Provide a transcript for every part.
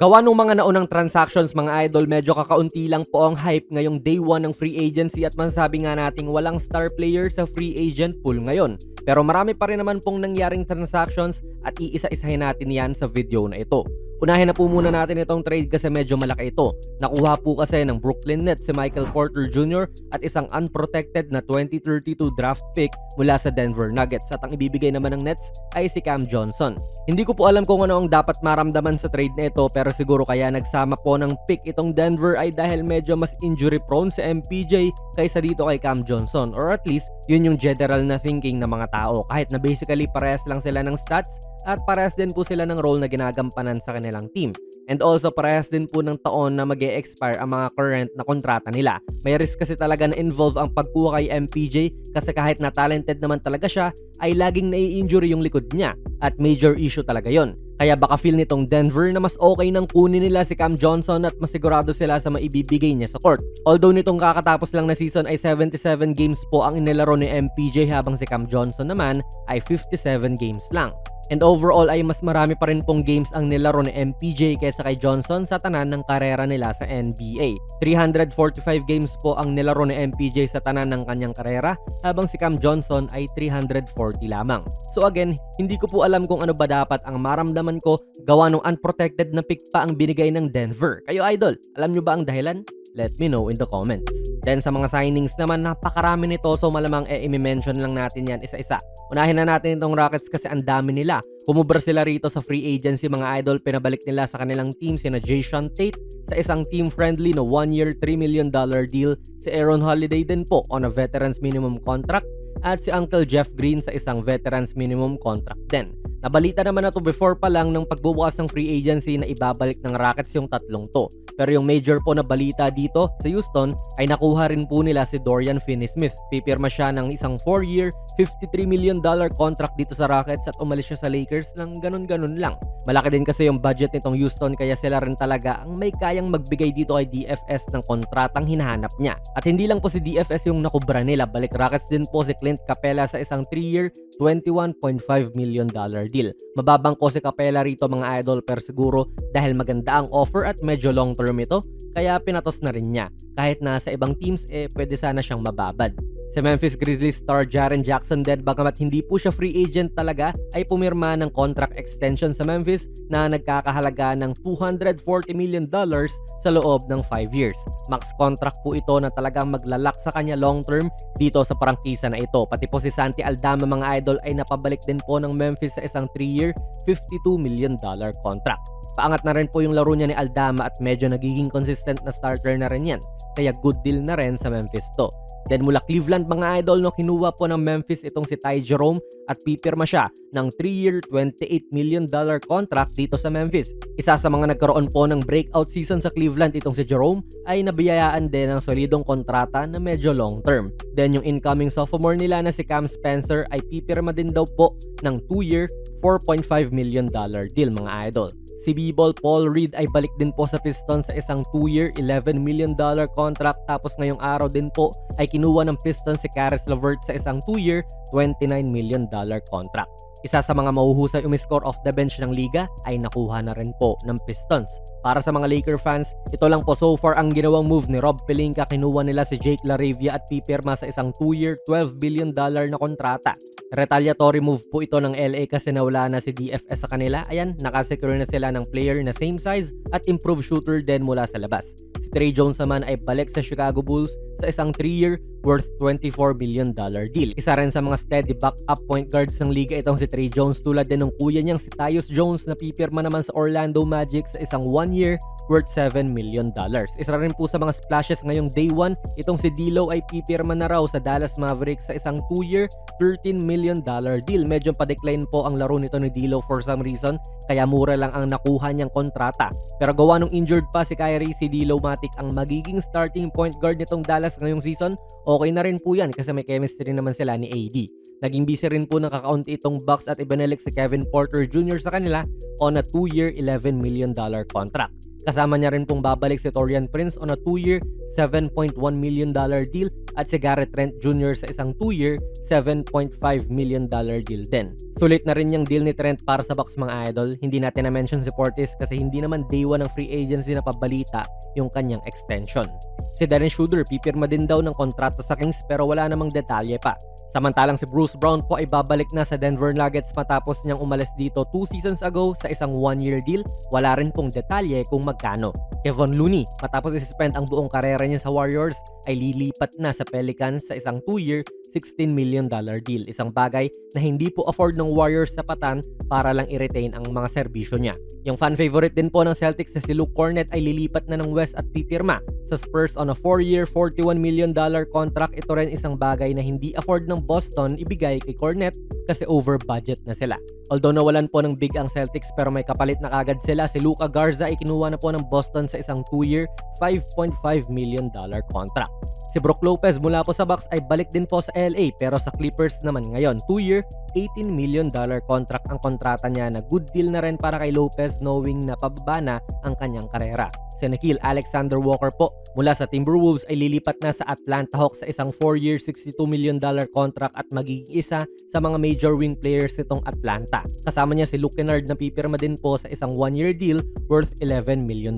Gawa nung mga naunang transactions mga idol, medyo kakaunti lang po ang hype ngayong day 1 ng free agency at masasabi nga nating walang star player sa free agent pool ngayon. Pero marami pa rin naman pong nangyaring transactions at iisa-isahin natin yan sa video na ito. Unahin na po muna natin itong trade kasi medyo malaki ito. Nakuha po kasi ng Brooklyn Nets si Michael Porter Jr. at isang unprotected na 2032 draft pick mula sa Denver Nuggets at ang ibibigay naman ng Nets ay si Cam Johnson. Hindi ko po alam kung ano ang dapat maramdaman sa trade na ito pero siguro kaya nagsama po ng pick itong Denver ay dahil medyo mas injury prone si MPJ kaysa dito kay Cam Johnson or at least yun yung general na thinking ng mga tao kahit na basically parehas lang sila ng stats at parehas din po sila ng role na ginagampanan sa kanilang team. And also parehas din po ng taon na mag expire ang mga current na kontrata nila. May risk kasi talaga na involve ang pagkuha kay MPJ kasi kahit na talented naman talaga siya ay laging nai-injury yung likod niya at major issue talaga yon. Kaya baka feel nitong Denver na mas okay nang kunin nila si Cam Johnson at masigurado sila sa maibibigay niya sa court. Although nitong kakatapos lang na season ay 77 games po ang inilaro ni MPJ habang si Cam Johnson naman ay 57 games lang. And overall ay mas marami pa rin pong games ang nilaro ni MPJ kaysa kay Johnson sa tanan ng karera nila sa NBA. 345 games po ang nilaro ni MPJ sa tanan ng kanyang karera habang si Cam Johnson ay 340 lamang. So again, hindi ko po alam kung ano ba dapat ang maramdaman ko gawa ng unprotected na pick pa ang binigay ng Denver. Kayo idol, alam nyo ba ang dahilan? Let me know in the comments. Then sa mga signings naman, napakarami nito so malamang e i-mention lang natin yan isa-isa. Unahin na natin itong Rockets kasi ang dami nila. Kumubra sila rito sa free agency mga idol, pinabalik nila sa kanilang team sina Jason Tate sa isang team-friendly na 1-year $3 million deal. Si Aaron Holiday din po on a veterans minimum contract at si Uncle Jeff Green sa isang veterans minimum contract din. Nabalita naman na to before pa lang ng pagbubukas ng free agency na ibabalik ng Rockets yung tatlong to. Pero yung major po na balita dito sa Houston ay nakuha rin po nila si Dorian Finney-Smith. Pipirma siya ng isang 4-year, $53 million contract dito sa Rockets at umalis siya sa Lakers ng ganun-ganun lang. Malaki din kasi yung budget nitong Houston kaya sila rin talaga ang may kayang magbigay dito kay DFS ng kontratang hinahanap niya. At hindi lang po si DFS yung nakubra nila, balik Rockets din po si Clint Capella sa isang 3-year, $21.5 million deal. Mababang ko si Capella rito mga idol pero siguro dahil maganda ang offer at medyo long term ito, kaya pinatos na rin niya. Kahit na sa ibang teams eh pwede sana siyang mababad. Si Memphis Grizzlies star Jaren Jackson din bagamat hindi po siya free agent talaga ay pumirma ng contract extension sa Memphis na nagkakahalaga ng 240 million dollars sa loob ng 5 years. Max contract po ito na talagang maglalak sa kanya long term dito sa prangkisa na ito. Pati po si Santi Aldama mga idol ay napabalik din po ng Memphis sa isang 3-year 52 million dollar contract. Paangat na rin po yung laro niya ni Aldama at medyo nagiging consistent na starter na rin yan. Kaya good deal na rin sa Memphis to. Then mula Cleveland mga idol no kinuha po ng Memphis itong si Ty Jerome at pipirma siya ng 3-year 28 million dollar contract dito sa Memphis. Isa sa mga nagkaroon po ng breakout season sa Cleveland itong si Jerome ay nabiyayaan din ng solidong kontrata na medyo long term. Then yung incoming sophomore nila na si Cam Spencer ay pipirma din daw po ng 2-year 4.5 million dollar deal mga idol. Si B-Ball Paul Reed ay balik din po sa Pistons sa isang 2-year, $11 million contract tapos ngayong araw din po ay kinuha ng Pistons si Caris LeVert sa isang 2-year, $29 million contract. Isa sa mga mahuhusay umiscore off the bench ng liga ay nakuha na rin po ng Pistons. Para sa mga Laker fans, ito lang po so far ang ginawang move ni Rob Pelinka. Kinuha nila si Jake LaRavia at pipirma sa isang 2-year, $12 billion na kontrata. Retaliatory move po ito ng LA kasi nawala na si DFS sa kanila. Ayan, nakasecure na sila ng player na same size at improved shooter din mula sa labas. Si Trey Jones naman ay balik sa Chicago Bulls sa isang 3-year worth 24 million dollar deal. Isa rin sa mga steady backup point guards ng liga itong si Trey Jones tulad din ng kuya niyang si Tyus Jones na pipirma naman sa Orlando Magic sa isang 1-year worth 7 million dollars. Isa rin po sa mga splashes ngayong day 1, itong si D'Lo ay pipirma na raw sa Dallas Mavericks sa isang 2-year, 13 million dollar deal. Medyo pa-decline po ang laro nito ni D'Lo for some reason, kaya mura lang ang nakuha niyang kontrata. Pero gawa nung injured pa si Kyrie, si D'Lo Matic ang magiging starting point guard nitong Dallas ngayong season, okay na rin po yan kasi may chemistry naman sila ni AD. Naging busy rin po ng kakaunti itong Bucks at ibinalik si Kevin Porter Jr. sa kanila on a 2-year, $11 million contract. Kasama niya rin pong babalik si Torian Prince on a 2-year, $7.1 million deal at si Garrett Trent Jr. sa isang 2-year, $7.5 million deal din. Sulit na rin yung deal ni Trent para sa Bucks mga idol. Hindi natin na-mention si Portis kasi hindi naman day 1 ng free agency na pabalita yung kanyang extension. Si Darren Schuder pipirma din daw ng kontrata sa Kings pero wala namang detalye pa. Samantalang si Bruce Brown po ay babalik na sa Denver Nuggets matapos niyang umalis dito 2 seasons ago sa isang 1-year deal. Wala rin pong detalye kung magkano. Kevon Looney, matapos isuspend ang buong karera niya sa Warriors, ay lilipat na sa Pelicans sa isang 2-year, $16 million deal. Isang bagay na hindi po afford ng Warriors sa patan para lang i-retain ang mga serbisyo niya. Yung fan favorite din po ng Celtics na si Luke Cornett ay lilipat na ng West at pipirma sa Spurs on a 4-year, $41 million contract. Ito rin isang bagay na hindi afford ng Boston ibigay kay Cornett kasi over budget na sila. Although nawalan po ng big ang Celtics pero may kapalit na kagad sila, si Luka Garza ay kinuha na po ng Boston sa isang 2-year, $5.5 million contract. Si Brook Lopez mula po sa Bucks ay balik din po sa LA pero sa Clippers naman ngayon, 2-year, $18 million contract ang kontrata niya na good deal na rin para kay Lopez knowing na pababa na ang kanyang karera. Si Nikhil Alexander Walker po mula sa Timberwolves ay lilipat na sa Atlanta Hawks sa isang 4-year $62 million contract at magiging isa sa mga major wing players nitong Atlanta. Kasama niya si Luke Kennard na pipirma din po sa isang 1-year deal worth $11 million.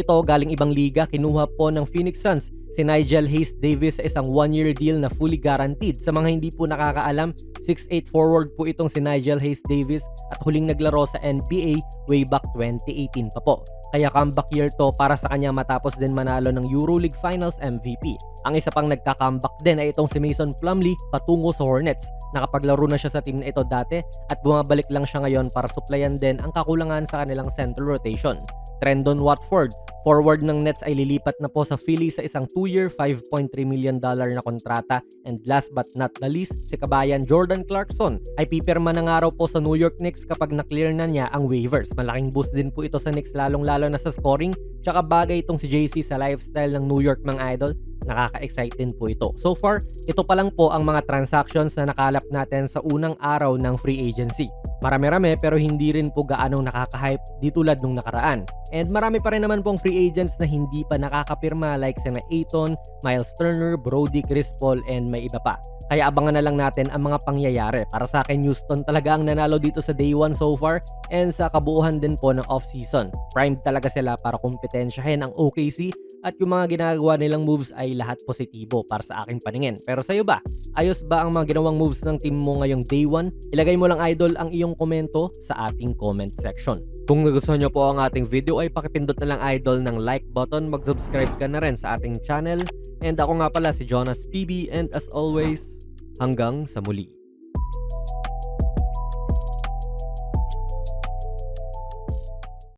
Ito galing ibang liga, kinuha po ng Phoenix Suns si Nigel Hayes Davis sa isang 1-year deal na fully guaranteed. Sa mga hindi po nakakaalam, 6'8 forward po itong si Nigel Hayes Davis at huling naglaro sa NBA way back 2018 pa po. Kaya comeback year to para sa kanya matapos din manalo ng EuroLeague Finals MVP. Ang isa pang nagka-comeback din ay itong si Mason Plumlee patungo sa Hornets. Nakapaglaro na siya sa team na ito dati at bumabalik lang siya ngayon para suplayan din ang kakulangan sa kanilang central rotation. Trendon Watford, forward ng Nets ay lilipat na po sa Philly sa isang 2-year, $5.3 million na kontrata. And last but not the least, si kabayan Jordan Clarkson ay pipirma na nga raw po sa New York Knicks kapag na-clear na niya ang waivers. Malaking boost din po ito sa Knicks lalong-lalo na sa scoring. Tsaka bagay itong si JC sa lifestyle ng New York mga idol nakaka-excite din po ito. So far, ito pa lang po ang mga transactions na nakalap natin sa unang araw ng free agency. Marami-rami pero hindi rin po gaano nakaka-hype di tulad nung nakaraan. And marami pa rin naman pong free agents na hindi pa nakakapirma like sina Aiton, Miles Turner, Brody, Chris Paul and may iba pa. Kaya abangan na lang natin ang mga pangyayari. Para sa akin, Houston talaga ang nanalo dito sa day 1 so far and sa kabuuhan din po ng off-season. Primed talaga sila para kompetensyahin ang OKC at yung mga ginagawa nilang moves ay lahat positibo para sa aking paningin. Pero sa'yo ba? Ayos ba ang mga ginawang moves ng team mo ngayong day 1? Ilagay mo lang idol ang iyong komento sa ating comment section. Kung nagustuhan nyo po ang ating video ay pakipindot na lang idol ng like button, mag-subscribe ka na rin sa ating channel. And ako nga pala si Jonas PB and as always, hanggang sa muli.